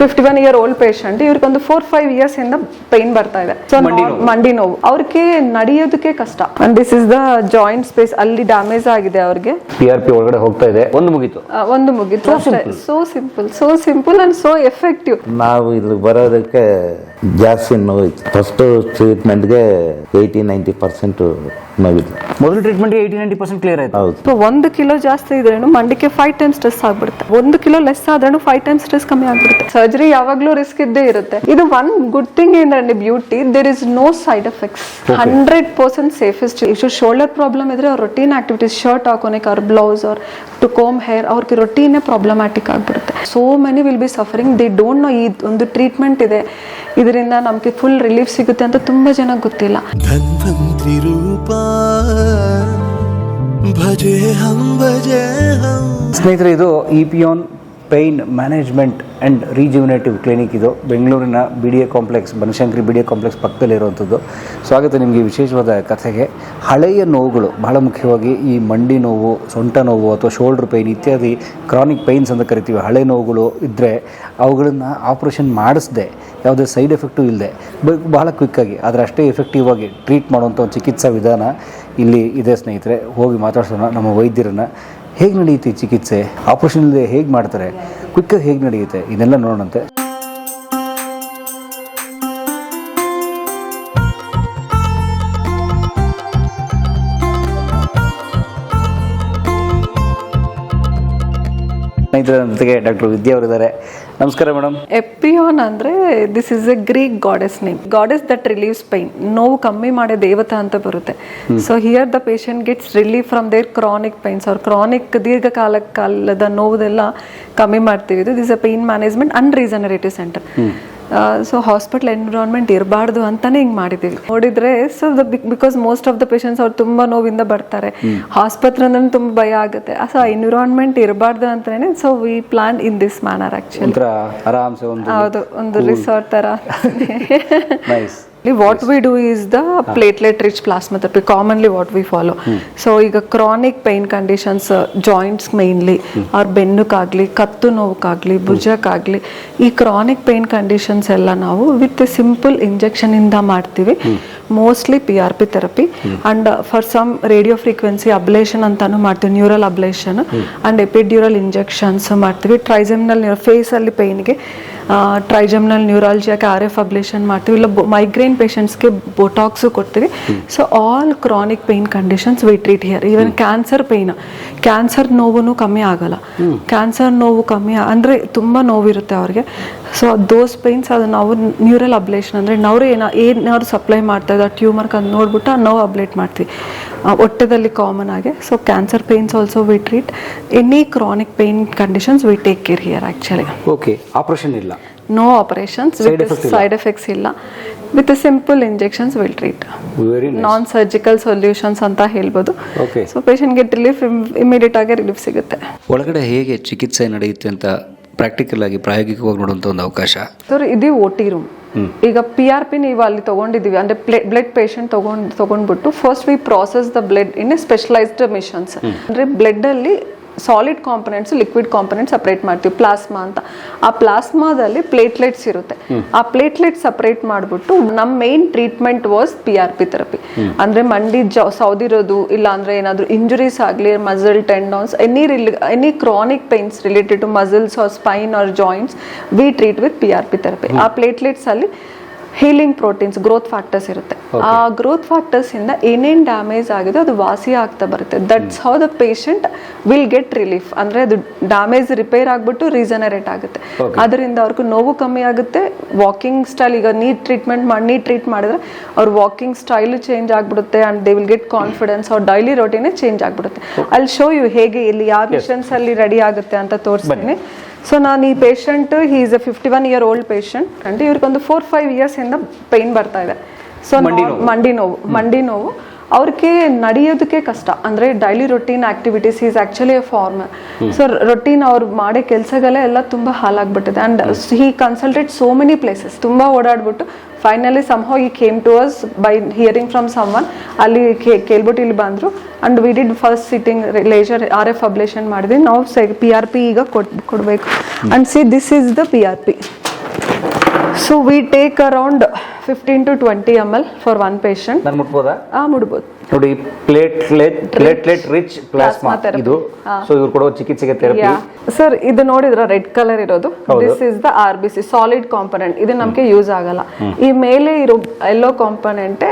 Fifty one year old patient ಇವ್ರಿಗೆ ಒಂದು four five years ಇಂದ ಪೈನ್ ಬರ್ತಾ ಇದೆ. ಸೊ ಮಂಡಿ ನೋವು. ಅವ್ರಿಗೆ ನಡೆಯೋದಕ್ಕೆ ಕಷ್ಟ. And this is the joint space ಅಲ್ಲಿ ಡ್ಯಾಮೇಜ್ ಆಗಿದೆ ಅವ್ರಿಗೆ. ಪಿ ಆರ್ ಪಿ ಒಳಗಡೆ ಹೋಗ್ತಾ ಇದೆ. ಒಂದು ಮುಗೀತು. ಒಂದು ಮುಗಿತು. So simple so simple and so effective ನಾವು ಇಲ್ಲಿ ಬರೋದಕ್ಕೆ ಜಾಸ್ತಿ ನೋವಿತ್ತು ಫಸ್ಟ್ ಟ್ರೀಟ್ಮೆಂಟ್ಗೆ ಏಯ್ಟಿ ನೈಂಟಿ ಪರ್ಸೆಂಟ್ ನೋವಿತ್ತು. ಮೊದಲು treatment eighty ninety percent clear ಆಯ್ತು. ಹೌದು. ಸೊ ಒಂದು ಕಿಲೋ ಜಾಸ್ತಿ ಇದ್ರೇನು ಮಂಡಿಗೆ ಫೈವ್ ಟೈಮ್ಸ್ ಸ್ಟ್ರೆಸ್ ಆಗ್ಬಿಡುತ್ತೆ. ಒಂದು ಕಿಲೋ ಲೆಸ್ ಆದ್ರೂ ಫೈವ್ ಟೈಮ್ಸ್ ಸ್ಟ್ರೆಸ್ ಕಮ್ಮಿ ಆಗ್ಬಿಡುತ್ತೆ. ಸರ್ಜರಿ ಯಾವಾಗ್ಲೂ ರಿಸ್ಕ್ ಇದ್ದೇ ಇರುತ್ತೆ. ಇದು ಒನ್ ಗುಡ್ ಥಿಂಗ್ ಏನಂದ್ರೆ beauty there is no side effects hundred percent safest ಇಷ್ಟು ಶೋಲ್ಡರ್ ಪ್ರಾಬ್ಲಮ್ ಇದ್ರೆ ಅವ್ರ ರೊಟೀನ್ ಆಕ್ಟಿವಿಟೀಸ್ ಶರ್ಟ್ ಹಾಕೋನಿಕ್ ಅವ್ರ ಬ್ಲೌಸ್ ಅವ್ರ ಟು ಕೋಮ್ ಹೇರ್ ಅವ್ರಿಗೆ ರೊಟೀನ್ ಪ್ರಾಬ್ಲಮ್ಯಾಟಿಕ್ ಆಗ್ಬಿಡುತ್ತೆ. So many will be suffering they don't know ಈ ಒಂದು ಟ್ರೀಟ್ಮೆಂಟ್ ಇದೆ. ಇದರಿಂದ ನಮಗೆ ಫುಲ್ ರಿಲೀಫ್ ಸಿಗುತ್ತೆ ಅಂತ ತುಂಬಾ ಜನ ಗೊತ್ತಿಲ್ಲ. ಭಜೆ ಹಂ ಸ್ನೇಹಿತರೆ ಇದು Epione P on pain management and rejuvenative clinic ಇದು. ಬೆಂಗಳೂರಿನ B D A complex, Banashankari B D A complex ಪಕ್ಕದಲ್ಲಿರುವಂಥದ್ದು ಸ್ವಾಗತ ನಿಮಗೆ ವಿಶೇಷವಾದ ಕಥೆಗೆ. ಹಳೆಯ ನೋವುಗಳು, ಬಹಳ ಮುಖ್ಯವಾಗಿ ಈ ಮಂಡಿ ನೋವು, ಸೊಂಟ ನೋವು ಅಥವಾ ಶೋಲ್ಡರ್ ಪೈನ್ ಇತ್ಯಾದಿ ಕ್ರಾನಿಕ್ ಪೈನ್ಸ್ ಅಂತ ಕರಿತೀವಿ. ಹಳೆ ನೋವುಗಳು ಇದ್ದರೆ ಅವುಗಳನ್ನು ಆಪ್ರೇಷನ್ ಮಾಡಿಸದೆ. ಯಾವುದೇ ಸೈಡ್ ಎಫೆಕ್ಟು ಇಲ್ಲದೆ ಬಹಳ ಕ್ವಿಕ್ಕಾಗಿ ಆದರೆ ಅಷ್ಟೇ ಎಫೆಕ್ಟಿವ್ ಆಗಿ ಟ್ರೀಟ್ ಮಾಡುವಂಥ ಚಿಕಿತ್ಸಾ ವಿಧಾನ ಇಲ್ಲಿ ಇದೆ ಸ್ನೇಹಿತರೆ. ಹೋಗಿ ಮಾತಾಡ್ಸೋಣ ನಮ್ಮ ವೈದ್ಯರನ್ನು. ಹೇಗೆ ನಡೆಯುತ್ತೆ ಚಿಕಿತ್ಸೆ? ಆಪರೇಷನ್ ಇಲ್ಲದೆ ಹೇಗೆ ಮಾಡ್ತಾರೆ? ಕ್ವಿಕ್ಕಾಗಿ ಹೇಗೆ ನಡೆಯುತ್ತೆ? ಇದೆಲ್ಲ ನೋಡೋಣಂತೆ. ಸ್ನೇಹಿತರ ಜೊತೆಗೆ ಡಾಕ್ಟರ್ ವಿದ್ಯಾ ಅವರಿದ್ದಾರೆ. ನಮಸ್ಕಾರ ಮೇಡಮ್. ಎಪಿಯೋನ್ ಅಂದ್ರೆ this is a Greek goddess name goddess that relieves pain ನೋವು ಕಮ್ಮಿ ಮಾಡೋ ದೇವತಾ ಅಂತ ಬರುತ್ತೆ. So here the patient gets relief from their chronic pains ಅವ್ರ ಕ್ರಾನಿಕ್ ದೀರ್ಘಕಾಲ ಕಾಲದ ನೋವುದೆಲ್ಲ ಕಮ್ಮಿ ಮಾಡ್ತೀವಿ. ಇದು this uh pain management and regenerative center so hospital environment ಇರಬಾರ್ದು ಅಂತಾನೆ ಹಿಂಗೆ ಮಾಡಿದ್ದೀವಿ. ನೋಡಿದ್ರೆ so because most of the patients ಅವ್ರು ತುಂಬಾ ನೋವಿಂದ ಬರ್ತಾರೆ. ಆಸ್ಪತ್ರೆ ಅಂದ್ರೆ ತುಂಬಾ ಭಯ ಆಗುತ್ತೆ. ಸೊ ಎನ್ವಿರಾನ್ಮೆಂಟ್ ಇರಬಾರ್ದು ಅಂತಾನೆ so we plan in this manner ಒಂದು ಹೌದು ಒಂದು ರಿಸಾರ್ಟ್ ತರ. Nice what we do is the platelet rich plasma therapy commonly what we follow so ಈಗ chronic pain conditions joints mainly ಅವ್ರ ಬೆನ್ನುಕ್ಕಾಗಲಿ ಕತ್ತು ನೋವುಕ್ಕಾಗಲಿ ಭುಜಕ್ಕಾಗಲಿ ಈ ಕ್ರಾನಿಕ್ ಪೈನ್ ಕಂಡೀಷನ್ಸ್ ಎಲ್ಲ ನಾವು ವಿತ್ ಸಿಂಪಲ್ ಇಂಜೆಕ್ಷನ್ ಇಂದ ಮಾಡ್ತೀವಿ. Mostly P R P therapy and for some radio frequency ablation ಅಂತಾನು ಮಾಡ್ತೀವಿ neural ablation and epidural injections ಮಾಡ್ತೀವಿ. ಟ್ರೈಸಮ್ನಲ್ ಫೇಸಲ್ಲಿ ಪೈನ್ಗೆ ಟ್ರೈಜಮ್ನಲ್ ನ್ಯೂರಾಲಜಿಯಾಗೆ ಆರ್ ಎಫ್ ಅಬ್ಲೇಷನ್ ಮಾಡ್ತೀವಿ. ಇಲ್ಲ ಮೈಗ್ರೇನ್ ಪೇಷಂಟ್ಸ್ಗೆ ಬೊಟಾಕ್ಸು ಕೊಡ್ತೀವಿ. So all chronic pain conditions we treat here even cancer pain cancer ನೋವು ಕಮ್ಮಿ ಆಗಲ್ಲ. ಕ್ಯಾನ್ಸರ್ ನೋವು ಕಮ್ಮಿ ಅಂದರೆ ತುಂಬ ನೋವಿರುತ್ತೆ ಅವ್ರಿಗೆ. ಸೊ ದೋಸ್ ಪೇಯ್ನ್ಸ್ ಅದು ನಾವು ನ್ಯೂರಲ್ ಅಬ್ಲೇಷನ್ ಅಂದರೆ ನಾವು ಏನ, ಏನಾದ್ರು ಸಪ್ಲೈ ಮಾಡ್ತಾ ಇದ್ದಾರೆ ಟ್ಯೂಮರ್ಗೆ ಅದು ನೋಡ್ಬಿಟ್ಟು ಆ ನೋವು ಅಬ್ಲೇಟ್ ಮಾಡ್ತೀವಿ. ಹೊಟ್ಟೆದಲ್ಲಿ ಕಾಮನ್ ಆಗಿ. So cancer pains also we treat any chronic pain conditions we take care here actually okay operation ಇಲ್ಲ. ನೋ ಆಪರೇಷನ್ಸ್ ಸೈಡ್ ಎಫೆಕ್ಟ್ಸ್ ಇಲ್ಲ. With simple injections will treat very non surgical solutions ಅಂತ ಹೇಳ್ಬೋದು. Okay so patient get relief immediate ಆಗಿ relief ಸಿಗುತ್ತೆ. ಒಳಗಡೆ ಹೇಗೆ ಚಿಕಿತ್ಸೆ ನಡೆಯುತ್ತೆ ಅಂತ ಪ್ರಾಕ್ಟಿಕಲ್ ಆಗಿ ಪ್ರಾಯೋಗಿಕವಾಗಿ ನೋಡುವಂಥ ಒಂದು ಅವಕಾಶ? ಸರ್ ಇದು ಓ ಟಿ ರೂಮ್ ಈಗ ಪಿ ಆರ್ ಪಿ ನೀವು ಅಲ್ಲಿ ತಗೊಂಡಿದೀವಿ ಅಂದ್ರೆ ಬ್ಲಡ್ ಪೇಷಂಟ್ ತಗೊಂಡ್ ತಗೊಂಡ್ಬಿಟ್ಟು first we process the blood in a specialized machines ಅಂದ್ರೆ ಬ್ಲಡ್ ಅಲ್ಲಿ solid components liquid component separate ಮಾಡ್ತೀವಿ ಪ್ಲಾಸ್ಮಾ ಅಂತ. ಆ ಪ್ಲಾಸ್ಮಾದಲ್ಲಿ ಪ್ಲೇಟ್ಲೆಟ್ಸ್ ಇರುತ್ತೆ. ಆ ಪ್ಲೇಟ್ಲೆಟ್ ಸಪ್ರೇಟ್ ಮಾಡ್ಬಿಟ್ಟು ನಮ್ಮ main treatment was P R P therapy ಅಂದ್ರೆ ಮಂಡಿ ಜ ಸೌದಿರೋದು ಇಲ್ಲ ಅಂದರೆ ಏನಾದರೂ ಇಂಜುರೀಸ್ ಆಗಲಿ muscle tendons any any chronic pains related to muscles or spine or joints we treat with P R P therapy ಆ ಪ್ಲೇಟ್ಲೆಟ್ಸ್ ಅಲ್ಲಿ ಹೀಲಿಂಗ್ ಪ್ರೋಟೀನ್ಸ್ ಗ್ರೋತ್ ಫ್ಯಾಕ್ಟರ್ಸ್ ಇರುತ್ತೆ. ಆ ಗ್ರೋತ್ ಫ್ಯಾಕ್ಟರ್ಸ್ ಇಂದ ಏನೇನು ಡ್ಯಾಮೇಜ್ ಆಗಿದೆ ಅದು ವಾಸಿ ಆಗ್ತಾ ಬರುತ್ತೆ. That's how the patient will get relief ಅಂದ್ರೆ ಅದು ಡ್ಯಾಮೇಜ್ ರಿಪೇರ್ ಆಗ್ಬಿಟ್ಟು ರೀಜನರೇಟ್ ಆಗುತ್ತೆ. ಅದರಿಂದ ಅವ್ರಿಗೆ ನೋವು ಕಮ್ಮಿ ಆಗುತ್ತೆ. ವಾಕಿಂಗ್ ಸ್ಟೈಲ್ ಈಗ ನೀಟ್ ಟ್ರೀಟ್ಮೆಂಟ್ ಮಾಡಿ ನೀಟ್ ಟ್ರೀಟ್ ಮಾಡಿದ್ರೆ ಅವ್ರ ವಾಕಿಂಗ್ ಸ್ಟೈಲ್ ಚೇಂಜ್ ಆಗ್ಬಿಡುತ್ತೆ and they will get confidence ಅವ್ರ ಡೈಲಿ ರೊಟೀನೇ ಚೇಂಜ್ ಆಗ್ಬಿಡುತ್ತೆ. ಅಲ್ಲಿ ಶೋ ಯು ಹೇಗೆ ಇಲ್ಲಿ ಯಾವ ಮಿಷನ್ಸ್ ಅಲ್ಲಿ ರೆಡಿ ಆಗುತ್ತೆ ಅಂತ ತೋರಿಸ್ತೀನಿ. ಸೊ ನಾನು ಈ patient he is a fifty one year old patient and ಇವ್ರಿಗೆ ಒಂದು ಫೋರ್ ಫೈವ್ ಇಯರ್ಸ್ ಇಂದ ಪೈನ್ ಬರ್ತಾ ಇದೆ. ಸೊ ಮಂಡಿ ನೋವು. ಮಂಡಿ ನೋವು. ಅವ್ರಿಗೆ ನಡೆಯೋದಕ್ಕೆ ಕಷ್ಟ. ಅಂದ್ರೆ daily routine activities is actually a farm so routine ಅವ್ರು ಮಾಡೋ ಕೆಲಸಗಳೇ ಎಲ್ಲ ತುಂಬಾ ಹಾಳಾಗ್ಬಿಟ್ಟಿದೆ. And he consulted so many places ತುಂಬಾ ಓಡಾಡ್ಬಿಟ್ಟು ಫೈನಲಿ ಸಮ್ಹೌ ಈ came to us by hearing from someone ಅಲ್ಲಿ ಕೇಳ್ಬಿಟ್ಟು ಇಲ್ಲಿ ಬಂದರು. And we did first sitting laser R F ablation ಮಾಡಿದ್ವಿ. ನಾವು ಪಿ ಆರ್ ಪಿ ಈಗ ಕೊಟ್ ಕೊಡಬೇಕು. And see this is the P R P so we take around fifteen to twenty M L for one patient ನಾನು ಮುಟ್ಬೋದಾ? ಆ ಮುಡ್ಬೋದು ನೋಡಿ ಪ್ಲೇಟ್ಲೆಟ್ ಪ್ಲೇಟ್ಲೆಟ್ ರಿಚ್ ಪ್ಲಾಸ್ಮಾ. ಇದು. ಸೊ ಇವ್ರು ಕೊಡೋ ಚಿಕಿತ್ಸೆಗೆ ಥೆರಪಿ ಸರ್ ಇದು ನೋಡಿದ್ರ ರೆಡ್ ಕಲರ್ ಇರೋದು? This is the R B C solid component ಇದು ನಮ್ಗೆ ಯೂಸ್ ಆಗಲ್ಲ. ಈ ಮೇಲೆ ಇರೋ yellow component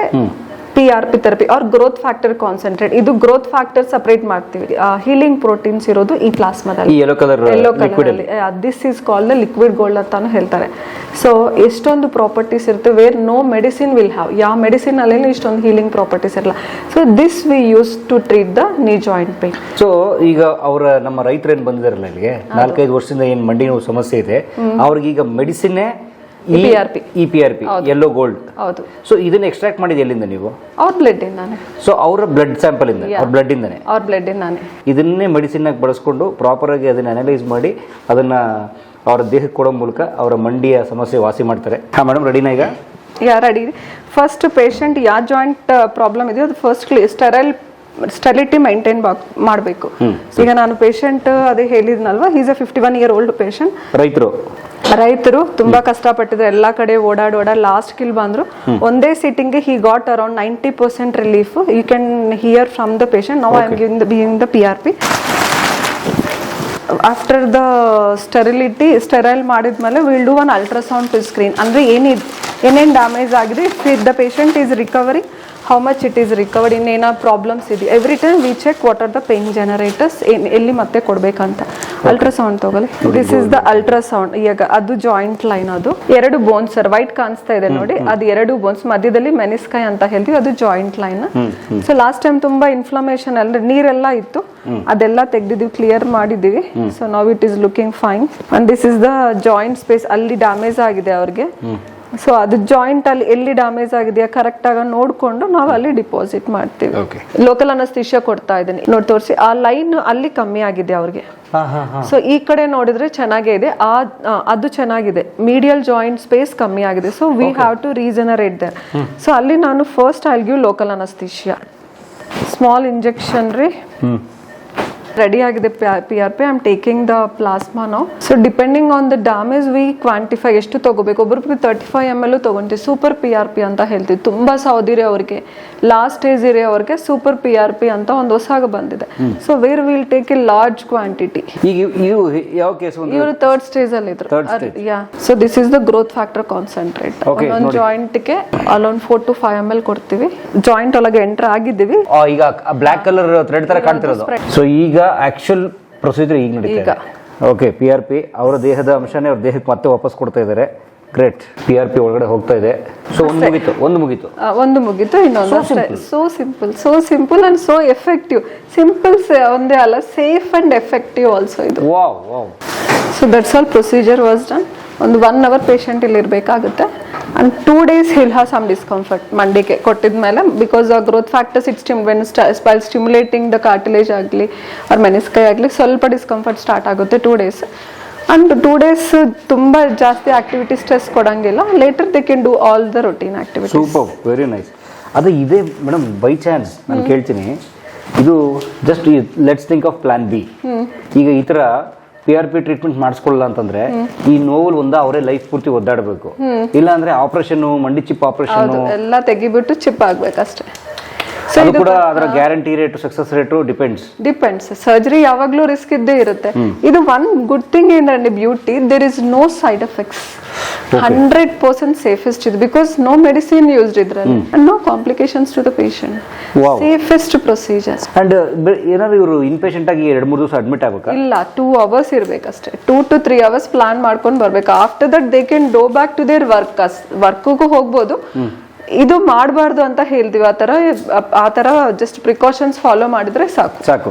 P R P therapy ಅವ್ರ ಗ್ರೋತ್ ಫ್ಯಾಕ್ಟರ್ ಕಾನ್ಸಂಟ್ರೇಟ್ ಇದು ಗ್ರೋತ್ ಫ್ಯಾಕ್ಟರ್ ಸಪರೇಟ್ ಮಾಡ್ತೀವಿ. ಹೀಲಿಂಗ್ ಪ್ರೋಟೀನ್ಸ್ ಇರೋದು ಈ ಪ್ಲಾಸ್ಮಾದಲ್ಲಿ yellow colour liquid colour this is called the liquid gold ಅಂತಾನು ಹೇಳ್ತಾರೆ. ಸೊ ಎಷ್ಟೊಂದು ಪ್ರಾಪರ್ಟೀಸ್ ಇರುತ್ತೆ where no medicine will have ಯಾವ ಮೆಡಿಸಿನ್ ಅಲ್ಲಿ ಇಷ್ಟೊಂದು ಹೀಲಿಂಗ್ ಪ್ರಾಪರ್ಟೀಸ್ ಇರಲ್ಲ. So this we use to treat the knee joint pain so ಈಗ ಅವರ ನಮ್ಮ ರೈತರು ಏನು ಬಂದಿದಾರಲ್ಲ ಇಲ್ಲಿಗೆ ನಾಲ್ಕೈದು ವರ್ಷದಿಂದ ಏನು ಮಂಡಿ ನೋವು ಸಮಸ್ಯೆ ಇದೆ ಅವ್ರಿಗೆ ಈಗ ಮೆಡಿಸಿನ್ನೇ PRP. E P R P yellow gold ಹೌದು. ಸೊ ಇದನ್ನ ಎಕ್ಸ್ಟ್ರಾಕ್ಟ್ ಮಾಡಿದ ಎಲ್ಲಿಂದ ನೀವು? ಅವ್ರ ಬ್ಲಡ್ ಇಂದಾನೆ. ಸೊ ಅವರ ಬ್ಲಡ್ ಸ್ಯಾಂಪಲ್ ಇಂದ ಅವ್ರ ಬ್ಲಡ್ ಇಂದಾನೆ. ಅವ್ರ ಬ್ಲಡ್ ಇಂದಾನೆ. ಇದನ್ನೇ ಮೆಡಿಸಿನ್ ಆಗಿ ಬಳಸ್ಕೊಂಡು ಪ್ರಾಪರ್ ಆಗಿ ಅದನ್ನ ಅನಲೈಸ್ ಮಾಡಿ ಅದನ್ನ ಅವರ ದೇಹಕ್ಕೆ ಕೊಡೋ ಮೂಲಕ ಅವರ ಮಂಡಿಯ ಸಮಸ್ಯೆ ವಾಸಿ ಮಾಡ್ತಾರೆ. ಹಾ ಮೇಡಮ್ ರೆಡಿನಾ ಈಗ? ಯಾರು ರೆಡಿ ಫಸ್ಟ್ ಪೇಷಂಟ್ ಯಾವ ಜಾಯಿಂಟ್ ಪ್ರಾಬ್ಲಮ್ ಇದೆಯೋ ಅದು ಫಸ್ಟ್ ಸ್ಟೆರೈಲ್ ಸ್ಟೆರಿಲಿಟಿ ಮೈಂಟೈನ್ ಮಾಡಬೇಕು. ಈಗ ನಾನು ಪೇಷಂಟ್ ಅದೇ ಹೇಳಿದ್ನಲ್ವಾ is a fifty one year old patient ರೈತರು. ರೈತರು ತುಂಬಾ ಕಷ್ಟಪಟ್ಟಿದ್ರು. ಎಲ್ಲಾ ಕಡೆ ಓಡಾಡ್ ಓಡಾಡ್ ಲಾಸ್ಟ್ ಕಿಲ್ ಬಂದ್ರು. ಒಂದೇ sitting he got around ninety percent relief you can hear from the patient now I am giving the being the P R P after the sterility sterile ಮಾಡಿದ್ಮೇಲೆ will do one ultrasound to screen ಅಂದ್ರೆ ಏನಿದೆ ಏನೇನು damage ಆಗಿದೆ? If the patient is how much it is recovered ಏನೋ problems ಇದೆ every time we check what are the pain generators ಎಲ್ಲಿ ಮತ್ತೆ ಕೊಡಬೇಕಂತ. ಅಲ್ಟ್ರಾಸೌಂಡ್ ತಗೊಳ್ಳಿ. ದಿಸ್ ಇಸ್ ದ ಅಲ್ಟ್ರಾಸೌಂಡ್ ಈಗ ಅದು ಜಾಯಿಂಟ್ ಲೈನ್ ಅದು. ಎರಡು ಬೋನ್ಸ್ ಸರ್ ವೈಟ್ ಕಾಣಿಸ್ತಾ ಇದೆ ನೋಡಿ. ಅದು ಎರಡು ಬೋನ್ಸ್ ಮಧ್ಯದಲ್ಲಿ ಮೆನಿಸ್ಕಾಯ್ ಅಂತ ಹೇಳ್ತೀವಿ. ಅದು joint line so last time ತುಂಬಾ ಇನ್ಫ್ಲಮೇಷನ್ ಅಂದ್ರೆ ನೀರೆಲ್ಲ ಇತ್ತು. ಅದೆಲ್ಲ ತೆಗ್ದಿದ್ವಿ ಕ್ಲಿಯರ್ ಮಾಡಿದೀವಿ ಸೊ ನಾವ್ it is looking fine and this is the joint space ಅಲ್ಲಿ ಡ್ಯಾಮೇಜ್ ಆಗಿದೆ ಅವ್ರಿಗೆ. ಸೊ ಅದು ಜಾಯಿಂಟ್ ಅಲ್ಲಿ ಎಲ್ಲಿ ಡ್ಯಾಮೇಜ್ ಆಗಿದೆಯಾ ಕರೆಕ್ಟ್ ಆಗ ನೋಡ್ಕೊಂಡು ನಾವು ಅಲ್ಲಿ ಡಿಪಾಸಿಟ್ ಮಾಡ್ತೀವಿ. ಓಕೆ ಲೋಕಲ್ ಅನಸ್ತಿಷ್ಯ ಕೊಡ್ತಾ ಇದ್ದೀನಿ. ನೋಡಿ ತೋರಿಸಿ ಆ ಲೈನ್ ಅಲ್ಲಿ ಕಮ್ಮಿ ಆಗಿದೆ ಅವ್ರಿಗೆ. ಸೊ ಈ ಕಡೆ ನೋಡಿದ್ರೆ ಚೆನ್ನಾಗೇ ಇದೆ. ಆ ಆ, ಅದು ಚೆನ್ನಾಗಿದೆ. ಮೀಡಿಯಲ್ ಜಾಯಿಂಟ್ ಸ್ಪೇಸ್ ಕಮ್ಮಿ ಆಗಿದೆ. So we have to regenerate their so ಅಲ್ಲಿ ನಾನು first I give local anaesthesia small injection ರೀ. ರೆಡಿ ಆಗಿದೆ P R P I am taking the plasma ನಾವು so depending on the damage we quantify ಎಷ್ಟು ತಗೋಬೇಕು. ಒಬ್ಬೊಬ್ರಿಗೆ ತರ್ಟಿ ಫೈವ್ ಎಂ ಎಲ್ ತಗೊಂತೀವಿ super P R P ಅಂತ ಹೇಳ್ತೀವಿ. ತುಂಬಾ ಸೌದಿರಿ ಅವ್ರಿಗೆ. ಲಾಸ್ಟ್ ಏಜ್ ಇರಿ ಅವ್ರಿಗೆ ಸೂಪರ್ ಪಿ ಆರ್ ಪಿ ಅಂತ ಒಂದು ಹೊಸಾಗ ಬಂದಿದೆ. So where will take a large quantity ಯಾವ ಕೇಸ್ ಇವರು ಥರ್ಡ್ ಸ್ಟೇಜ್ ಅಲ್ಲಿ ಇದ್ರು. Yeah so this is the growth factor concentrate ಒಂದೊಂದು. ಜಾಯಿಂಟ್ಗೆ ಅಲ್ಲೊಂದು four to five M L ಕೊಡ್ತೀವಿ. ಜಾಯಿಂಟ್ ಒಳಗೆ ಎಂಟರ್ ಆಗಿದ್ದೀವಿ. ಈಗ ಬ್ಲಾಕ್ ಕಲರ್ ಥ್ರೆಡ್ ತರ ಕಾಣ್ತಿರೋದು. ಸೊ ಈಗ ಆಕ್ಚುಲ್ ಪ್ರೊಸೀಜರ್ ಈಗ ನಡೀತಾ ಇದೆ. ಓಕೆ ಪಿ ಆರ್ ಪಿ ಅವರ ದೇಹದ ಅಂಶನೇ ಅವ್ರ ದೇಹಕ್ಕೆ ಮತ್ತೆ ವಾಪಸ್ ಕೊಡ್ತಾ ಇದ್ದಾರೆ ಗ್ರೇಟ್ ಪಿ ಆರ್ ಪಿ ಒಳಗಡೆ ಹೋಗ್ತಾ ಇದೆ. ಸೊ ಒಂದು ಮುಗೀತು ಒಂದು ಮುಗೀತು. ಆ, ಒಂದು ಮುಗೀತು ಇನ್ನೊಂದು ಅಷ್ಟೇ. So simple so simple and so effective simple ಒಂದೇ ಅಲ್ಲ ಸೇಫ್ ಅಂಡ್ ಎಫೆಕ್ಟಿವ್ ಆಲ್ಸೋ ಇದು. Wow wow so that's all procedure was done ಒಂದು ಒನ್ ಅವರ್ ಪೇಷಂಟ್ ಇಲ್ಲಿ ಇರಬೇಕಾಗುತ್ತೆ. And two days he'll have some discomfort ಮಂಡಿಗೆ ಕೊಟ್ಟಿದ ಮೇಲೆ ಬಿಕಾಸ್ ಆ growth factors it stim when spoil stimulating the cartilage ಆಗಲಿ ಅವ್ರ menisci ಆಗಲಿ ಸ್ವಲ್ಪ ಡಿಸ್ಕಂಫರ್ಟ್ ಸ್ಟಾರ್ಟ್ ಆಗುತ್ತೆ two days and two days ತುಂಬ ಜಾಸ್ತಿ ಆಕ್ಟಿವಿಟಿ ಸ್ಟ್ರೆಸ್ ಕೊಡಂಗಿಲ್ಲ. Later they can do all the routine activity super very nice ಅದು ಇದೇ ಮೇಡಮ್ ಬೈ ಚಾನ್ಸ್ ನಾನು ಕೇಳ್ತೀನಿ. ಇದು just let's think of plan B ಈಗ ಈ ಥರ ಪಿ ಆರ್ ಪಿ ಟ್ರೀಟ್ಮೆಂಟ್ ಮಾಡಿಸ್ಕೊಳ್ಳಲ್ಲ ಅಂತಂದ್ರೆ ಈ ನೋವು ಒಂದ ಅವರೇ ಲೈಫ್ ಪೂರ್ತಿ ಒದ್ದಾಡಬೇಕು. ಇಲ್ಲ ಅಂದ್ರೆ ಆಪರೇಷನ್ ಮಂಡಿ ಚಿಪ್ ಆಪರೇಷನ್ ಎಲ್ಲ ತೆಗಿಬಿಟ್ಟು ಚಿಪ್ ಆಗ್ಬೇಕಷ್ಟೇ. ಅದು ಕೂಡ ಅದರ guarantee rate success rate depends depends surgery ಯಾವಾಗ್ಲೂ ರಿಸ್ಕ್ ಇದ್ದೇ ಇರುತ್ತೆ. ಇದು ಒನ್ ಗುಡ್ ಥಿಂಗ್ ಏನಂದ್ರೆ beauty there is no side effects hundred percent safest ಇದು ಬಿಕಾಸ್ ನೋ ಮೆಡಿಸಿನ್ ಯೂಸ್ಡ್ ಇದ್ರಲ್ಲಿ. No complications to the patient. Safest procedure and ಏನಾದ್ರು ಇವರು inpatient ಆಗಿ ಎರಡು ಮೂರು ದಿವಸ ಅಡ್ಮಿಟ್ ಆಗಬೇಕು? ಇಲ್ಲ two hours ಇರ್ಬೇಕಷ್ಟೇ. Two to three hours plan ಮಾಡ್ಕೊಂಡು ಬರ್ಬೇಕು. After that they can do back to their work ವರ್ಕ್ಗೂ ಹೋಗ್ಬೋದು. ಇದು ಮಾಡಬಾರ್ದು ಅಂತ ಹೇಳ್ತೀವಿ. ಆ ಥರ ಆ ಥರ ಜಸ್ಟ್ ಪ್ರಿಕಾಷನ್ಸ್ ಫಾಲೋ ಮಾಡಿದ್ರೆ ಸಾಕು. ಸಾಕು.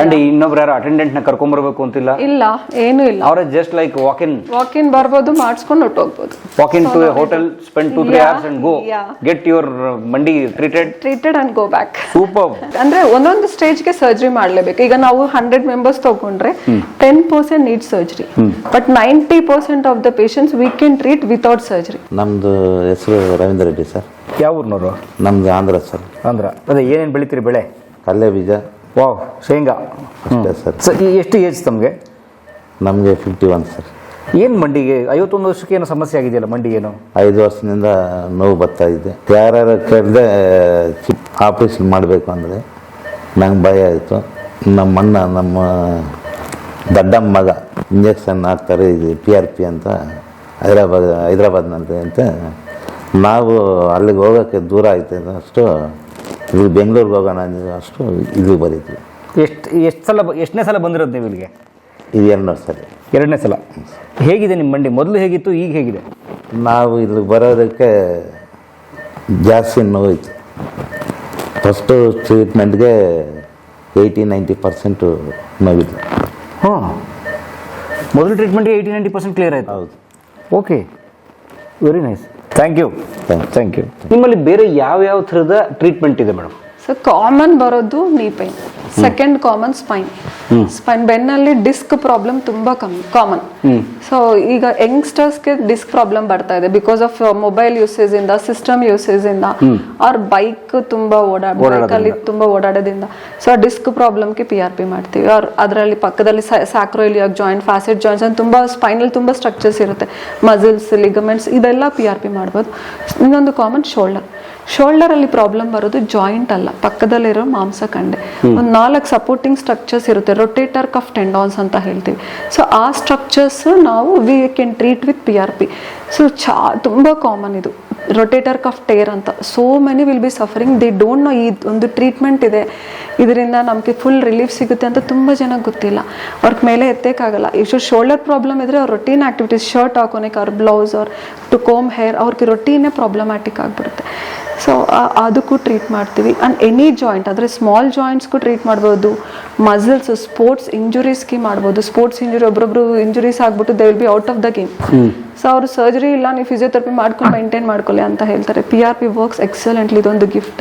ಅಂಡ್ ಇನ್ನೊಬ್ರು ಯಾರು ಅಟೆಂಡೆಂಟ್ನ ಕರ್ಕೊಂಡ್ಬರ್ಬೇಕು ಅಂತಿಲ್ಲ? ಇಲ್ಲ ಏನು ಇಲ್ಲ. ಅವರೇ just like walk in walk in ಬರ್ಬೋದು ಮಾಡಿಸ್ಕೊಂಡು ಹೊಟ್ಟೋಗ್ಬೋದು walk in to a hotel spend two three hours and go. Get your ಮಂಡಿ treated treated and go back super ಅಂದ್ರೆ ಒಂದೊಂದು ಸ್ಟೇಜ್ಗೆ ಸರ್ಜರಿ ಮಾಡಲೇಬೇಕು. ಈಗ ನಾವು ಹಂಡ್ರೆಡ್ ಮೆಂಬರ್ಸ್ ತಗೊಂಡ್ರೆ ten percent need surgery but ninety percent of the patients we can treat without surgery ನಮ್ದು ಹೆಸರು ರವೀಂದ್ರ ರೆಡ್ಡಿ ಸರ್. ಯಾವ ಊರ್ನವರು ನಮ್ದು ಆಂಧ್ರ ಸರ್. ಆಂಧ್ರ. ಅದೇ ಏನೇನು ಬೆಳಿತೀರಿ ಬೆಳೆ? ಕಲ್ಲೆ ಬೀಜ. ವಾವ್ ಶೇಂಗಾ. ಅಷ್ಟೇ ಸರ್. ಎಷ್ಟು ಏಜ್ ತಮಗೆ ನಮಗೆ? Fifty one sir. ಏನು ಮಂಡಿಗೆ? ಐವತ್ತೊಂದು ವರ್ಷಕ್ಕೆ ಏನೋ ಸಮಸ್ಯೆ ಆಗಿದೆಯಲ್ಲ ಮಂಡಿ ಏನು? ಐದು ವರ್ಷದಿಂದ ನೋವು ಬರ್ತಾ ಇದೆ. ಯಾರ್ಯಾರು ಕರೆದೆ ಆಪ್ರೇಷನ್ ಮಾಡಬೇಕು ಅಂದರೆ ನಂಗೆ ಭಯ ಆಯಿತು. ನಮ್ಮ ಅಣ್ಣ ನಮ್ಮ ದಡ್ಡಮ್ಮ ಮಗ ಇಂಜೆಕ್ಷನ್ ಹಾಕ್ತಾರೆ ಇದು ಪಿ ಆರ್ ಪಿ ಅಂತ ಹೈದರಾಬಾದ್ ಹೈದರಾಬಾದ್ನಂತೆ ಅಂತ. ನಾವು ಅಲ್ಲಿಗೆ ಹೋಗೋಕ್ಕೆ ದೂರ ಆಯ್ತು ಅಷ್ಟು ಇದು ಬೆಂಗಳೂರಿಗೆ ಹೋಗೋಣ ಅಂದಿದ್ದು ಅಷ್ಟು ಇದು ಬಂದಿತ್ತು ಎಷ್ಟು ಎಷ್ಟು ಸಲ ಎಷ್ಟನೇ ಸಲ ಬಂದಿರೋದು ನೀವು ಇಲ್ಲಿಗೆ? ಇದು ಎರಡನೇ ಸರಿ ಎರಡನೇ ಸಲ. ಹೇಗಿದೆ ನಿಮ್ಮ ಮಂಡಿ? ಮೊದಲು ಹೇಗಿತ್ತು ಈಗ ಹೇಗಿದೆ? ನಾವು ಇಲ್ಲಿ ಬರೋದಕ್ಕೆ ಜಾಸ್ತಿ ನೋವಿತ್ತು ಫಸ್ಟು ಟ್ರೀಟ್ಮೆಂಟ್ಗೆ ಏಯ್ಟಿ ನೈಂಟಿ ಪರ್ಸೆಂಟು ನೋವಿತ್ತು. ಹಾಂ. ಮೊದಲು ಟ್ರೀಟ್ಮೆಂಟ್ಗೆ ಏಯ್ಟಿ ನೈಂಟಿ ಪರ್ಸೆಂಟ್ ಕ್ಲಿಯರ್ ಆಯಿತು. ಹೌದು. Okay very nice thank you. Thank you ನಿಮ್ಮಲ್ಲಿ ಬೇರೆ ಯಾವ ಯಾವ ಥರದ ಟ್ರೀಟ್ಮೆಂಟ್ ಇದೆ ಮೇಡಮ್ ಸೊ ಕಾಮನ್ ಬರೋದು knee pain second common spine spine ಬೆನ್ನಲ್ಲಿ disc problem ತುಂಬಾ ಕಮ್ಮಿ ಕಾಮನ್ ಸೊ ಈಗ ಯಂಗ್ಸ್ಟರ್ಸ್ಗೆ ಡಿಸ್ಕ್ ಪ್ರಾಬ್ಲಮ್ ಬರ್ತಾ ಇದೆ ಬಿಕಾಸ್ ಆಫ್ ಮೊಬೈಲ್ ಯೂಸೇಜ್ ಇಂದ ಸಿಸ್ಟಮ್ ಯೂಸೇಜ್ ಇಂದ. ಅವ್ರ ಬೈಕ್ ತುಂಬಾ ಓಡಾಡ ಬೈಕ್ ಅಲ್ಲಿ ತುಂಬಾ ಓಡಾಡೋದ್ರಿಂದ. ಸೊ ಡಿಸ್ಕ್ ಪ್ರಾಬ್ಲಮ್ಗೆ ಪಿ ಆರ್ ಪಿ ಮಾಡ್ತೀವಿ. ಅವ್ರ ಅದರಲ್ಲಿ ಪಕ್ಕದಲ್ಲಿ ಸ್ಯಾಕ್ರೋಲಿಯಾಗ್ ಜಾಯಿಂಟ್ ಫ್ಯಾಸೆಟ್ ಜಾಯಿಂಟ್ಸ್ ಅಂತ ತುಂಬಾ ಸ್ಪೈನಲ್ ತುಂಬಾ ಸ್ಟ್ರಕ್ಚರ್ಸ್ ಇರುತ್ತೆ. ಮಸಲ್ಸ್ ಲಿಗಮೆಂಟ್ಸ್ ಇದೆಲ್ಲ ಪಿ ಆರ್ ಪಿ ಮಾಡ್ಬೋದು. ಇನ್ನೊಂದು ಕಾಮನ್ ಶೋಲ್ಡರ್ ಶೋಲ್ಡರ್ ಅಲ್ಲಿ ಪ್ರಾಬ್ಲಮ್ ಬರೋದು ಜಾಯಿಂಟ್ ಅಲ್ಲ. ಪಕ್ಕದಲ್ಲಿರೋ ಮಾಂಸ ಕಂಡೆ. ಒಂದು ನಾಲ್ಕು ಸಪೋರ್ಟಿಂಗ್ ಸ್ಟ್ರಕ್ಚರ್ಸ್ ಇರುತ್ತೆ. ರೊಟೇಟರ್ ಕಫ್ ಟೆಂಡಾನ್ಸ್ ಅಂತ ಹೇಳ್ತೀವಿ. ಸೊ ಆ ಸ್ಟ್ರಕ್ಚರ್ಸ್ ನಾವು we can treat with P R P so ಚಾ ತುಂಬ ಕಾಮನ್ ಇದು. ರೊಟೇಟರ್ ಕಫ್ ಟೇರ್ ಅಂತ. So many will be suffering the don't know ಈ ಒಂದು ಟ್ರೀಟ್ಮೆಂಟ್ ಇದೆ. ಇದರಿಂದ ನಮಗೆ ಫುಲ್ ರಿಲೀಫ್ ಸಿಗುತ್ತೆ ಅಂತ ತುಂಬ ಜನ ಗೊತ್ತಿಲ್ಲ. ಅವ್ರ ಮೇಲೆ ಎತ್ತಕ್ಕಾಗಲ್ಲ ಇಷ್ಟು ಶೋಲ್ಡರ್ ಪ್ರಾಬ್ಲಮ್ ಇದ್ದರೆ ಅವ್ರ ರೊಟೀನ್ ಆಕ್ಟಿವಿಟೀಸ್ ಶರ್ಟ್ ಹಾಕೋನಕ್ಕೆ ಅವ್ರ ಬ್ಲೌಸ್ ಅವ್ರ ಟು ಕೋಮ್ ಹೇರ್ ಅವ್ರಿಗೆ ರೊಟೀನೇ ಪ್ರಾಬ್ಲಮ್ಯಾಟಿಕ್ ಆಗಿಬಿಡುತ್ತೆ. ಸೊ ಅದಕ್ಕೂ ಟ್ರೀಟ್ ಮಾಡ್ತೀವಿ. ಆ್ಯಂಡ್ ಎನಿ ಜಾಯಿಂಟ್ ಅಂದರೆ ಸ್ಮಾಲ್ ಜಾಯಿಂಟ್ಸ್ಗೂ ಟ್ರೀಟ್ ಮಾಡ್ಬೋದು. ಮಸಲ್ಸ್ ಸ್ಪೋರ್ಟ್ಸ್ ಇಂಜುರೀಸ್ಗೆ ಮಾಡ್ಬೋದು. ಸ್ಪೋರ್ಟ್ಸ್ ಇಂಜುರಿ ಒಬ್ಬೊಬ್ರು ಇಂಜುರೀಸ್ ಆಗಿಬಿಟ್ಟು they will be out of the game so ಅವರು ಸರ್ಜರಿ ಇಲ್ಲ ನೀವು ಫಿಸಿಯೋಥೆರಪಿ ಮಾಡ್ಕೊಂಡು ಮೈಂಟೈನ್ ಮಾಡ್ಕೊಳ್ಳಿ ಅಂತ ಹೇಳ್ತಾರೆ. P R P works excellently ಇದೊಂದು ಗಿಫ್ಟ್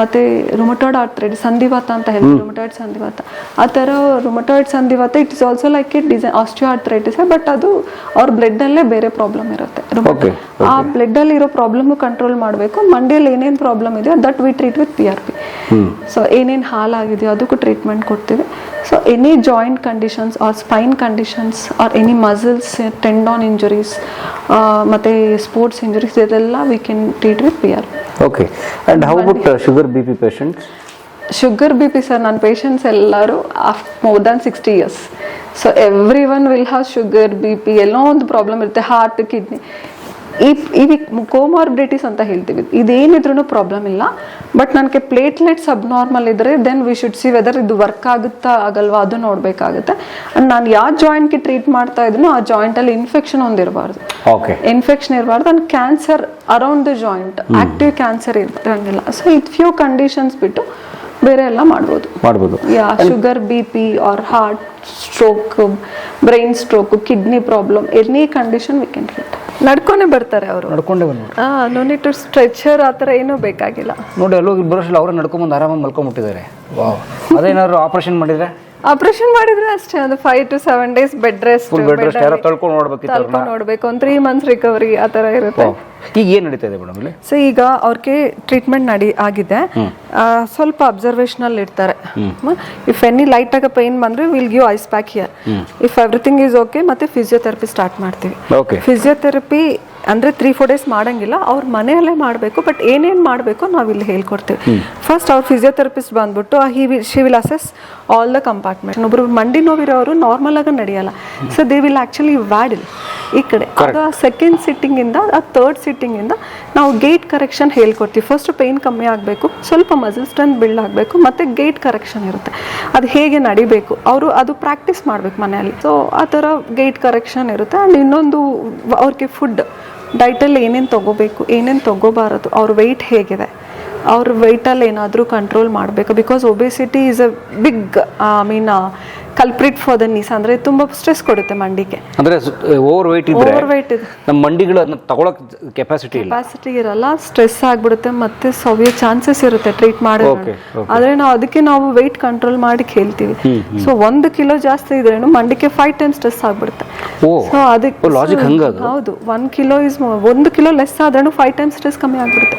ಮತ್ತೆ ರುಮಟಾಯ್ಡ್ ಆರ್ಥ್ರೈಡ್ ಸಂಧಿವಾತ ಅಂತ ಹೇಳ್ತಾರೆ. ರುಮಟಾಯ್ಡ್ ಸಂಧಿವಾತ. ಆ ಥರ ರುಮಟಾಯ್ಡ್ ಸಂಧಿವಾತ it is also like it design osteoarthritis but ಅದು ಅವ್ರ ಬ್ಲಡ್ ಅಲ್ಲೇ ಬೇರೆ ಪ್ರಾಬ್ಲಮ್ ಇರುತ್ತೆ. ಆ ಬ್ಲಡ್ ಅಲ್ಲಿ ಇರೋ ಪ್ರಾಬ್ಲಮ್ ಕಂಟ್ರೋಲ್ ಮಾಡಬೇಕು. ಮಂಡಿಯಲ್ಲಿ ಏನೇನು ಪ್ರಾಬ್ಲಮ್ ಇದೆಯೋ that we treat with P R P so ಏನೇನು ಹಾಲಾಗಿದೆಯೋ ಅದಕ್ಕೂ ಟ್ರೀಟ್ಮೆಂಟ್ ಕೊಡ್ತೀವಿ. So any joint conditions or spine conditions or any muscles tendon injuries ಮತ್ತು ಸ್ಪೋರ್ಟ್ಸ್ ಇಂಜುರೀಸ್ ಇದೆಲ್ಲ we can treat with P R P okay and how about sugar B P patients sugar B P sir ನನ್ನ patients ಎಲ್ಲರೂ of more than sixty years so every one will have sugar B P ಎಲ್ಲೋ ಒಂದು problem ಇರುತ್ತೆ heart kidney ಈ ಇವಿ comorbidities ಅಂತ ಹೇಳ್ತೀವಿ. ಇದೇನಿದ್ರೂ problem ಇಲ್ಲ. ಬಟ್ ನನಗೆ ಪ್ಲೇಟ್ಲೆಟ್ಸ್ ಅಬ್ನಾರ್ಮಲ್ ಇದ್ರೆ then we should see whether ಇದು ವರ್ಕ್ ಆಗುತ್ತಾ ಆಗಲ್ವಾ ಅದು ನೋಡಬೇಕಾಗುತ್ತೆ. ಆ್ಯಂಡ್ ನಾನು ಯಾವ ಜಾಯಿಂಟ್ಗೆ ಟ್ರೀಟ್ ಮಾಡ್ತಾ ಇದ್ದೀನೋ ಆ ಜಾಯಿಂಟಲ್ಲಿ ಇನ್ಫೆಕ್ಷನ್ ಒಂದಿರಬಾರ್ದು. ಓಕೆ ಇನ್ಫೆಕ್ಷನ್ ಇರಬಾರ್ದು. And cancer around the joint active cancer ಇರಂಗಿಲ್ಲ ಸೊ ಇದು ಫ್ಯೂ ಕಂಡೀಷನ್ಸ್ ಬಿಟ್ಟು ಬೇರೆ ಎಲ್ಲ ಮಾಡ್ಬೋದು. ಮಾಡ್ಬೋದು. Yeah sugar B P or heart stroke brain stroke kidney problem any condition we can treat ನಡ್ಕೊಂಡೇ ಬರ್ತಾರೆ ಅವರು. ನಡ್ಕೊಂಡೇ ಬಂದು ನೋ ನೀಡ್ ಟು ಸ್ಟ್ರೆಚರ್ ಆ ಥರ ಏನೂ ಬೇಕಾಗಿಲ್ಲ. ನೋಡಿ ಎಲ್ಲೋ ಬರೋಷ್ಟಲ್ಲ ಅವರೇ ನಡ್ಕೊಂಬಂದು ಆರಾಮಾಗಿ ಮಲ್ಕೊಂಬಿಟ್ಟಿದ್ದಾರೆ. ವಾವ್. ಅದೇನಾದ್ರು ಆಪರೇಷನ್ ಮಾಡಿದ್ರೆ? ಆಪರೇಷನ್ ಮಾಡಿದ್ರೆ ಅಷ್ಟೇ ಒಂದು five to seven days bed rest full bed rest ಯಾರೋ ತಳ್ಕೊಂಡು ನೋಡ್ಬೇಕಿತ್ತು ಅವ್ರನ್ನ. ತಲ್ಕೊಂಡು ನೋಡ್ಬೇಕು. ಒಂದು ತ್ರೀ ಮಂತ್ಸ್ ರಿಕವರಿ ಆ ತರ ಇರುತ್ತೆ. ಈಗ ಏನು ನಡೀತಾ ಇದೆ ಮೇಡಮ್ ಇಲ್ಲಿ? ಸೊ ಈಗ ಅವ್ರಿಗೆ ಟ್ರೀಟ್ಮೆಂಟ್ ನಡಿ ಆಗಿದೆ. ಆ, ಸ್ವಲ್ಪ ಅಲ್ಲಿ ಇರ್ತಾರೆ ಇಫ್ ಎನಿ ಲೈಟ್ ಆಗ ಪೈನ್ ಬಂದ್ರೆ will give ice pack here if everything is okay ಮತ್ತೆ ಫಿಸಿಯೋಥೆರಪಿ ಸ್ಟಾರ್ಟ್ ಮಾಡ್ತೀವಿ. ಓಕೆ ಫಿಸಿಯೋಥೆರಪಿ ಅಂದ್ರೆ ತ್ರೀ ಫೋರ್ ಡೇಸ್ ಮಾಡಂಗಿಲ್ಲ. ಅವ್ರ ಮನೆಯಲ್ಲೇ ಮಾಡಬೇಕು ಬಟ್ ಏನೇನು ಮಾಡಬೇಕು ನಾವು ಇಲ್ಲಿ ಹೇಳ್ಕೊಡ್ತೀವಿ. ಫಸ್ಟ್ ಅವ್ರ ಫಿಸಿಯೋಥೆರಪಿಸ್ಟ್ ಬಂದ್ಬಿಟ್ಟು he will she will assess all the compartment ಒಬ್ಬರು ಮಂಡಿ ನೋವಿರೋರು ನಾರ್ಮಲ್ ಆಗಿ ನಡೆಯಲ್ಲ. So they will actually waddle ಈ ಕಡೆ. ಅದು ಸೆಕೆಂಡ್ ಸಿಟ್ಟಿಂಗಿಂದ ಆ ಥರ್ಡ್ ಸಿಟ್ಟಿಂಗಿಂದ ನಾವು ಗೇಟ್ ಕರೆಕ್ಷನ್ ಹೇಳ್ಕೊಡ್ತೀವಿ. ಫಸ್ಟ್ ಪೇನ್ ಕಮ್ಮಿ ಆಗಬೇಕು ಸ್ವಲ್ಪ ಮಸಲ್ ಸ್ಟ್ರೆಂತ್ ಬಿಲ್ಡ್ ಆಗಬೇಕು ಮತ್ತೆ ಗೇಟ್ ಕರೆಕ್ಷನ್ ಇರುತ್ತೆ. ಅದು ಹೇಗೆ ನಡಿಬೇಕು? ಅವರು ಅದು ಪ್ರಾಕ್ಟೀಸ್ ಮಾಡಬೇಕು ಮನೆಯಲ್ಲಿ. ಸೊ ಆ ಥರ ಗೇಟ್ ಕರೆಕ್ಷನ್ ಇರುತ್ತೆ. ಆ್ಯಂಡ್ ಇನ್ನೊಂದು ಅವ್ರಿಗೆ ಫುಡ್ ಡೈಟಲ್ಲಿ ಏನೇನು ತೊಗೋಬೇಕು ಏನೇನು ತೊಗೋಬಾರದು ಅವ್ರ ವೆಯ್ಟ್ ಹೇಗಿದೆ ಅವ್ರ ವೆಯ್ಟಲ್ಲಿ ಏನಾದರೂ ಕಂಟ್ರೋಲ್ ಮಾಡಬೇಕು. Because obesity is a big I mean culprit for the knees ಅಂದರೆ ತುಂಬ ಸ್ಟ್ರೆಸ್ ಕೊಡುತ್ತೆ ಮಂಡಿಗೆ. ಅಂದರೆ ಓವರ್ ವೆಯ್ಟ್ ಇದ್ದರೆ ಓವರ್ ವೆಯ್ಟ್ ಇದೆ ನಮ್ಮ ಮಂಡಿಗಳು ಅದನ್ನ ತಗೊಳಕ್ ಕೆಪಾಸಿಟಿ ಇಲ್ಲ. ಕೆಪಾಸಿಟಿ ಇರಲ್ಲ ಸ್ಟ್ರೆಸ್ ಆಗಿಬಿಡುತ್ತೆ ಮತ್ತೆ ಸವಿಯೋ ಚಾನ್ಸಸ್ ಇರುತ್ತೆ ಟ್ರೀಟ್ ಮಾಡೋದು ಆದರೆ ಆದ್ರೆ ನಾವು ಅದಕ್ಕೆ ನಾವು ವೆಯ್ಟ್ ಕಂಟ್ರೋಲ್ ಮಾಡಿ ಹೇಳ್ತೀವಿ ಸೊ ಒಂದು ಕಿಲೋ ಜಾಸ್ತಿ ಇದ್ರೇನು ಮಂಡಿಗೆ ಫೈವ್ ಟೈಮ್ ಸ್ಟ್ರೆಸ್ ಆಗ್ಬಿಡುತ್ತೆ. ಓ ಸೊ ಅದಕ್ಕೆ ಲಾಜಿಕ್ ಹೌದು ಒನ್ ಕಿಲೋ ಇಸ್ ಒಂದು ಕಿಲೋ ಲೆಸ್ ಆದ್ರೂ ಫೈವ್ ಟೈಮ್ ಸ್ಟ್ರೆಸ್ ಕಮ್ಮಿ ಆಗ್ಬಿಡುತ್ತೆ.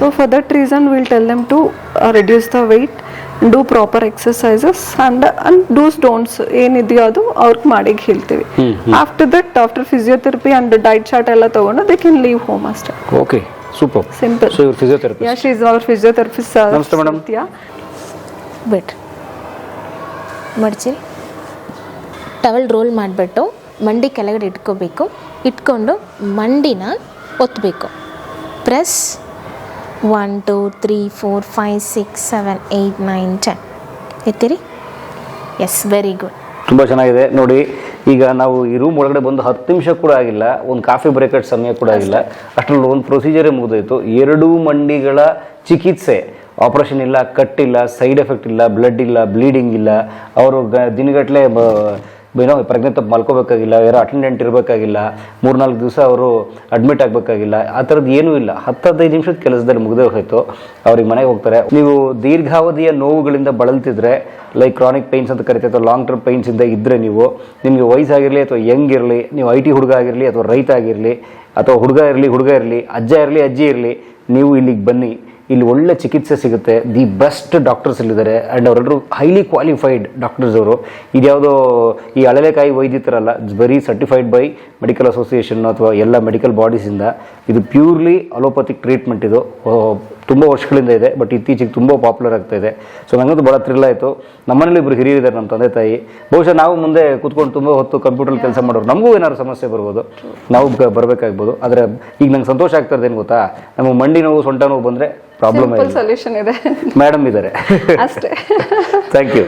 So for that reason will tell them to reduce the weight do proper exercises and and do's don'ts ಏನಿದೆಯೋ ಅದು ಅವ್ರಿಗೆ ಮಾಡಿ ಹೇಳ್ತೀವಿ. After that after physiotherapy and diet chart ಎಲ್ಲ ತಗೊಂಡು ದೇ ಕ್ಯಾನ್ ಲೀವ್ ಹೋಮ್ ಅಷ್ಟೇ. ಓಕೆ ಸೂಪರ್ ಸಿಂಪಲ್ ಸೊ ಇವ್ರು physiotherapy yeah she is our physiotherapist ನಮಸ್ತೆ madam. ಬಿಟ್ರಿ ಮಡಚಿ ಟವಲ್ ರೋಲ್ ಮಾಡಿಬಿಟ್ಟು ಮಂಡಿ ಕೆಳಗಡೆ ಇಟ್ಕೋಬೇಕು. ಇಟ್ಕೊಂಡು ಮಂಡಿನ ಒತ್ತಬೇಕು press one two three four five six seven eight nine ten. ಎತ್ತಿರಿ? Yes very good. ತುಂಬ ಚೆನ್ನಾಗಿದೆ. ನೋಡಿ ಈಗ ನಾವು ಈ ರೂಮ್ ಒಳಗಡೆ ಬಂದು ಹತ್ತು ನಿಮಿಷ ಕೂಡ ಆಗಿಲ್ಲ ಒಂದು ಕಾಫಿ ಬ್ರೇಕಟ್ ಸಮಯ ಕೂಡ ಆಗಿಲ್ಲ. ಅಷ್ಟರಲ್ಲಿ ಒಂದು ಪ್ರೊಸೀಜರೇ ಮುಗಿದೋಯ್ತು. ಎರಡೂ ಮಂಡಿಗಳ ಚಿಕಿತ್ಸೆ ಆಪರೇಷನ್ ಇಲ್ಲ ಕಟ್ಟಿಲ್ಲ ಸೈಡ್ ಎಫೆಕ್ಟ್ ಇಲ್ಲ ಬ್ಲಡ್ ಇಲ್ಲ ಬ್ಲೀಡಿಂಗ್ ಇಲ್ಲ. ಅವರು ಗ ದಿನಗಟ್ಟಲೆ ಏನೋ ಪ್ರೆಗ್ನೆಂಟ್ ಮಲ್ಕೋಬೇಕಾಗಿಲ್ಲ ಯಾರೋ ಅಟೆಂಡೆಂಟ್ ಇರಬೇಕಾಗಿಲ್ಲ, ಮೂರ್ನಾಲ್ಕು ದಿವಸ ಅವರು ಅಡ್ಮಿಟ್ ಆಗಬೇಕಾಗಿಲ್ಲ, ಆ ಥರದ್ದು ಏನೂ ಇಲ್ಲ. ಹತ್ತು ಹದಿನೈದು ನಿಮಿಷದ ಕೆಲಸದಲ್ಲಿ ಮುಗಿದೇ ಹೋಯಿತು. ಅವ್ರಿಗೆ ಮನೆಗೆ ಹೋಗ್ತಾರೆ. ನೀವು ದೀರ್ಘಾವಧಿಯ ನೋವುಗಳಿಂದ ಬಳಲ್ತಿದ್ರೆ ಲೈಕ್ ಕ್ರಾನಿಕ್ ಪೈನ್ಸ್ ಅಂತ ಕರಿತೈತೆ ಲಾಂಗ್ ಟರ್ಮ್ ಪೈನ್ಸಿಂದ ಇದ್ದರೆ ನೀವು, ನಿಮಗೆ ವಯಸ್ಸಾಗಿರಲಿ ಅಥವಾ ಯಂಗ್ ಇರಲಿ ನೀವು ಐ ಟಿ ಹುಡುಗ ಆಗಿರಲಿ ಅಥವಾ ರೈತ ಆಗಿರಲಿ, ಅಥವಾ ಹುಡುಗ ಇರಲಿ ಹುಡುಗ ಇರಲಿ, ಅಜ್ಜ ಇರಲಿ, ಅಜ್ಜಿ ಇರಲಿ, ನೀವು ಇಲ್ಲಿಗೆ ಬನ್ನಿ. ಇಲ್ಲಿ ಒಳ್ಳೆ ಚಿಕಿತ್ಸೆ ಸಿಗುತ್ತೆ. ದಿ ಬೆಸ್ಟ್ ಡಾಕ್ಟರ್ಸ್ ಇಲ್ಲಿದ್ದಾರೆ. ಆ್ಯಂಡ್ ಅವರೆಲ್ಲರೂ ಹೈಲಿ ಕ್ವಾಲಿಫೈಡ್ ಡಾಕ್ಟರ್ಸ್ ಅವರು. ಇದ್ಯಾವುದೋ ಈ ಅಳಲೆಕಾಯಿ ವೈದ್ಯರಲ್ಲ very certified by medical association ಅಥವಾ ಎಲ್ಲ ಮೆಡಿಕಲ್ ಬಾಡೀಸಿಂದ ಇದು. ಪ್ಯೂರ್ಲಿ ಅಲೋಪತಿಕ್ ಟ್ರೀಟ್ಮೆಂಟ್ ಇದು. ತುಂಬ ವರ್ಷಗಳಿಂದ ಇದೆ ಬಟ್ ಇತ್ತೀಚೆಗೆ ತುಂಬ ಪಾಪ್ಯುಲರ್ ಆಗ್ತಾ ಇದೆ. ಸೊ ನನಗಂತೂ ಭಾಳ ಥ್ರಿಲ್ ಆಯಿತು. ನಮ್ಮನೇಲಿ ಇಬ್ಬರು ಹಿರಿಯರಿದ್ದಾರೆ ನಮ್ಮ ತಂದೆ ತಾಯಿ. ಬಹುಶಃ ನಾವು ಮುಂದೆ ಕೂತ್ಕೊಂಡು ತುಂಬ ಹೊತ್ತು ಕಂಪ್ಯೂಟರ್ ಕೆಲಸ ಮಾಡೋರು. ನಮಗೂ ಏನಾದ್ರು ಸಮಸ್ಯೆ ಬರ್ಬೋದು. ನಾವು ಬರಬೇಕಾಗ್ಬೋದು. ಆದರೆ ಈಗ ನಂಗೆ ಸಂತೋಷ ಆಗ್ತಾ ಇರೋದೇನು ಗೊತ್ತಾ? ನಮಗೆ ಮಂಡಿ ನೋವು ಸೊಂಟ ನೋವು ಬಂದರೆ ಪ್ರಾಬ್ಲಮ್ ಸೊಲ್ಯೂಷನ್ ಇದೆ. ಮೇಡಮ್ ಇದ್ದಾರೆ. ಅಷ್ಟೇ. Thank you